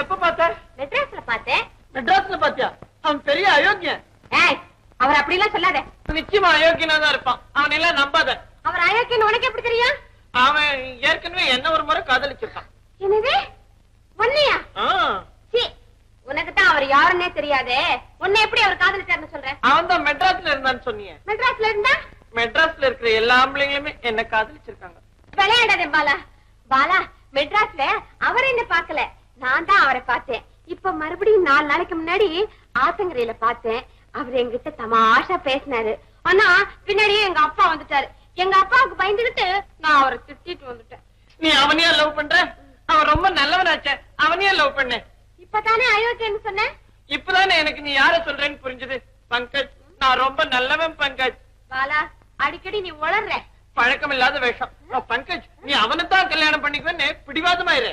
எப்ப பார்த்த? மெட்ராஸ்ல பார்த்தேன். மெட்ராஸ்ல பாத்தியா அவன் பெரிய அயோக்கியன். ஏய் அவர் அப்படி எல்லாம் சொல்லாத. நிச்சயமா அயோக்கியனா தான் இருப்பான். அவன் எல்லாம் நம்பாத. அவர் அயோக்கியன்னு உனக்கு எப்படி தெரியும்? அவன் ஏற்கனவே என்ன ஒரு முறை காதலிச்சிருக்கான். என்னது? ஒன்னையா உனக்கு தான் அவர் யாருன்னே தெரியாதே. உன்னை எப்படி அவர் காதலிச்சாருன்னு சொல்ற? அவன் தான் மெட்ராஸ்ல இருந்தான்னு சொன்னீங்க மெட்ராஸ்ல இருந்தா? மெட்ராஸ்ல இருக்கிற எல்லா ஆம்பளைங்களுமே என்ன காதலிச்சிருக்காங்க. விளையாடாதே பாலா. பாலா மெட்ராஸ்ல அவர் என்ன பார்க்கல. நான் தான் அவரை பார்த்தேன். இப்ப மறுபடியும் நாலு நாளைக்கு முன்னாடி ஆத்தங்கரையில பார்த்தேன். அவர் என்கிட்ட தமாஷா பேசினாரு. ஆனா பின்னாடியே எங்க அப்பா வந்துட்டாரு. எங்க அப்பாவுக்கு பயந்துகிட்டு நான் அவரை திட்டிட்டு வந்துட்டேன். நீ அவனையா லவ் பண்ற? அவன் ரொம்ப நல்லவனாச்சே. அவனையா லவ் பண்ண. இப்பதானே அயோக்கியன்னு சொன்னேன்? இப்பதானே எனக்கு நீ யார சொல்றேன்னு புரிஞ்சது? பங்கஜ் நான் ரொம்ப நல்லவன் பங்கஜ். பாலா அடிக்கடி நீ உளர்ற. பழக்கம் இல்லாத வேஷம் பங்கஜ் நீ அவனைத்தான் கல்யாணம் பண்ணிக்குவேன்னு பிடிவாதமாயிரு.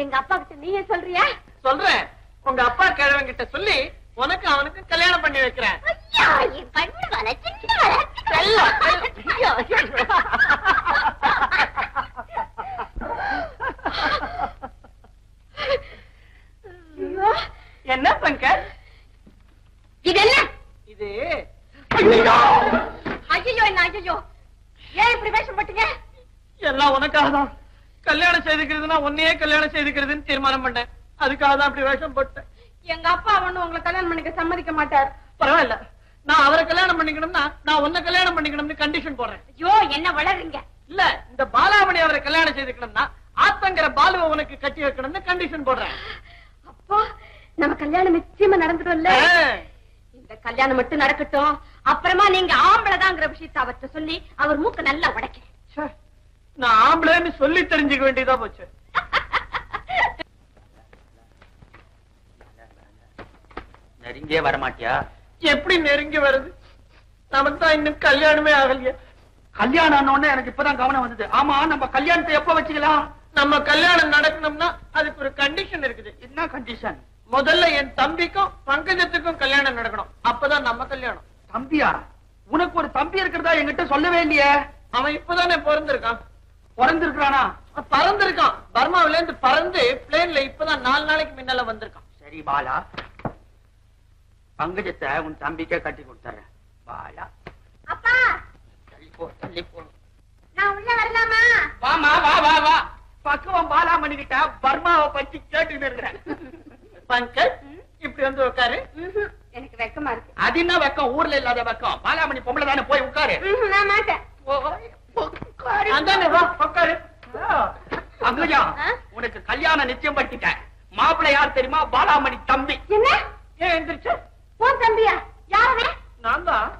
எங்க அப்பா கிட்ட நீயே சொல்றியா? சொல்றேன். உங்க அப்பா கிழவன் கிட்ட சொல்லி உனக்கு அவனுக்கு கல்யாணம் பண்ணி வைக்கிறேன். ஐயா. ஐயோ, ஐயோ. ஐயோ, என்ன பங்கஜ் இது என்ன? இது ஐயோ! என்ன ஐயோ ஏன் இப்படி வேஷம் போட்டீங்க? எல்லாம் உனக்காக தான் கல்யாணம் செய்துக்கிறதுனா உன்னையே கல்யாணம் செய்துக்கிறதுன்னு தீர்மானம் பண்ணேன். அதுக்காக தான் அப்படி வேஷம் போட்டேன். எங்க அப்பா ஒண்ணு உங்களை கல்யாணம் பண்ணிக்க சம்மதிக்க மாட்டார். பரவாயில்ல. நான் அவரை கல்யாணம் பண்ணிக்கணும்னா நான் உன்னை கல்யாணம் பண்ணிக்கணும்னு கண்டிஷன் போடுறேன். ஐயோ என்ன வளருங்க. இல்ல இந்த பாலாமணி அவரை கல்யாணம் செய்துக்கணும்னா ஆத்தங்கிற பாலுவை உனக்கு கட்டி வைக்கணும்னு கண்டிஷன் போடுறேன். அப்போ நம்ம கல்யாணம் நிச்சயமா நடந்துடும்ல. இந்த கல்யாணம் மட்டும் நடக்கட்டும். அப்புறமா நீங்க ஆம்பளைதாங்கிற விஷயத்தை அவர்கிட்ட சொல்லி அவர் மூக்க நல்லா உடைக்க நான் ஆம்பளைன்னு சொல்லி தெரிஞ்சுக்க வேண்டியதா போச்சு. நெருங்கியே வரமாட்டியா? எப்படி நெருங்கி வருது? நமக்கு தான் இன்னும் கல்யாணமே ஆகலையே. கல்யாணம் ஆனோடனே எனக்கு இப்பதான் கவனம் வந்தது. ஆமா நம்ம கல்யாணத்தை எப்ப வச்சுக்கலாம்? நம்ம கல்யாணம் நடக்கணும்னா அதுக்கு ஒரு கண்டிஷன் இருக்குது. என்ன கண்டிஷன் முதல்ல என் தம்பிக்கும் பங்கஜத்துக்கும் கல்யாணம் நடக்கணும். அப்பதான் நம்ம கல்யாணம். தம்பியா? உனக்கு ஒரு தம்பி இருக்கிறதா என்கிட்ட சொல்லவே இல்லையே. அவன் இப்பதானே பிறந்திருக்கான். பிறந்திருக்கிறானா? அவன் பறந்திருக்கான். பர்மாவில இருந்து பறந்து பிளேன்ல இப்பதான் நாலு நாளைக்கு முன்னால வந்திருக்கான். சரி பாலா. பங்கஜத்தை உன் தம்பிக்கே கட்டி கொடுத்துறேன். பாலா. அப்பா! தள்ளி போ தள்ளி போ. நான் உள்ள வரலாமா? வாமா வா வா வா. பக்குவம் பாலாமணி கிட்ட பர்மாவை பத்தி கேட்டுட்டு இருக்கிறேன். பங்கஜ் இப்படி வந்து உட்காரு. எனக்கு வெக்கமா இருக்கு. அது என்ன வெக்கம்? ஊர்ல இல்லாத வெக்கம். பாலாமணி பொம்பளை தானே? போய் உட்காரு நான் மாட்டேன். போய் உட்காரு. அதானே வா. ஆ? உனக்கு கல்யாணம் நிச்சயம் பண்ணிட்டேன். மாப்பிள்ளை யார் தெரியுமா? பாலாமணி தம்பி. என்ன? ஏன் எந்திரிச்ச? உன் தம்பியா? யாரவே? நான் தான்.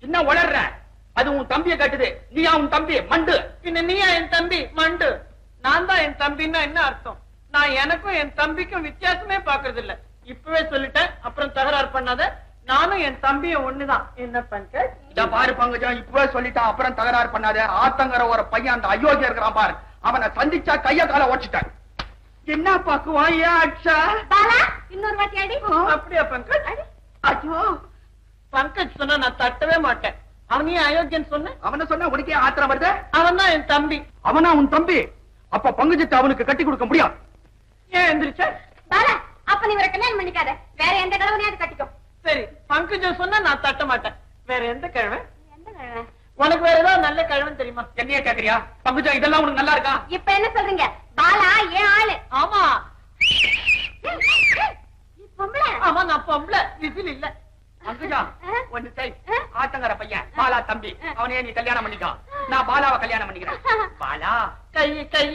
என்ன உளர்ற? அது உன் தம்பியை கட்டுது. நீயா உன் தம்பி? மண்டு. பின்ன நீயா என் தம்பி? மண்டு. நான் தான் என் தம்பின்னா என்ன அர்த்தம்? நான் எனக்கும் என் தம்பிக்கும் வித்தியாசமே பாக்குறது இல்ல இப்பவே சொல்லிட்டேன். அப்புறம் தகராறு பண்ணாத. நானும் என் தம்பியும் ஒண்ணுதான். என்ன இத பாரு பங்கஜா இப்பவே சொல்லிட்டான் அப்புறம் தகராறு பண்ணாத. ஆத்தங்கர ஒரு பையன் அந்த அயோக்கிய இருக்கிறான் பாரு. அவனை சந்திச்சா கைய கால ஓடிச்சிட்டான் என்ன பாக்குவான் ஏன் அச்சா பாலா இன்னொரு வாட்டி அடி. அப்படியா பங்கஜ்? ஐயோ. பங்கஜ் சொன்னா நான் தட்டவே மாட்டேன். அவனையும் அயோக்கியன் சொன்ன? அவன சொன்னா உனக்கே ஆத்திரம் வருது? அவன் தான் என் தம்பி. அவனா உன் தம்பி? அப்ப பங்குஜத்தை அவனுக்கு கட்டி கொடுக்க முடியாது. ஏன் எந்திரிச்ச? பாலா அப்ப நீ இவரை கல்யாணம் பண்ணிக்காத. வேற எந்த கிழவனையாவது கட்டிக்கோ. சரி பங்கஜம் சொன்னா நான் தட்ட மாட்டேன். வேற எந்த கிழமை எந்த கிழவன்? உனக்கு வேற ஏதாவது நல்ல கிழவன் தெரியுமா? என்னைய கேக்குறியா? பங்குஜா இதெல்லாம் உனக்கு நல்லா இருக்கா? இப்ப என்ன சொல்றீங்க? பாலா ஏன் ஆளு? ஆமா. நான் பொம்பளை. விசில் இல்ல. பங்குஜா ஆ? ஒன்னு செய். ஆ? ஆத்தங்கர பையன் பாலா தம்பி. அவனையே நீ கல்யாணம் பண்ணிக்கோ. நான் பாலாவை கல்யாணம் பண்ணிக்கிறேன். பாலா. கை கை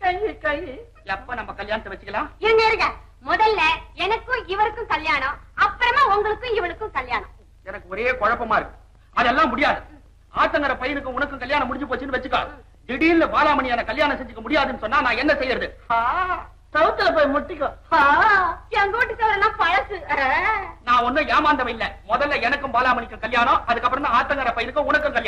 கை கை. எப்ப நம்ம கல்யாணத்தை வச்சுக்கலாம்? இருங்க இருங்க. முதல்ல எனக்கும் இவருக்கும் கல்யாணம் அப்புறமா உங்களுக்கும் இவளுக்கும் கல்யாணம். எனக்கு ஒரே குழப்பமா இருக்கு. அதெல்லாம் முடியாது. ஆத்தங்கர பையனுக்கும் உனக்கும் கல்யாணம் முடிஞ்சு போச்சுன்னு வச்சுக்கோ. திடீர்னு பாலாமணி எனக்கு கல்யாணம் செஞ்சுக்க முடியாதுன்னு சொன்னா நான் என்ன செய்யறது? சவுத்துல போய் முட்டிக்கோ. ஆ, எங்க வீட்டு சோறெல்லாம் பழசு. நான் ஒண்ணும் ஏமாந்தவன் இல்ல. முதல்ல எனக்கும் பாலாமணிக்கும் கல்யாணம் அதுக்கப்புறம் தான் ஆத்தங்கர பையனுக்கும் உனக்கும் கல்யாணம்.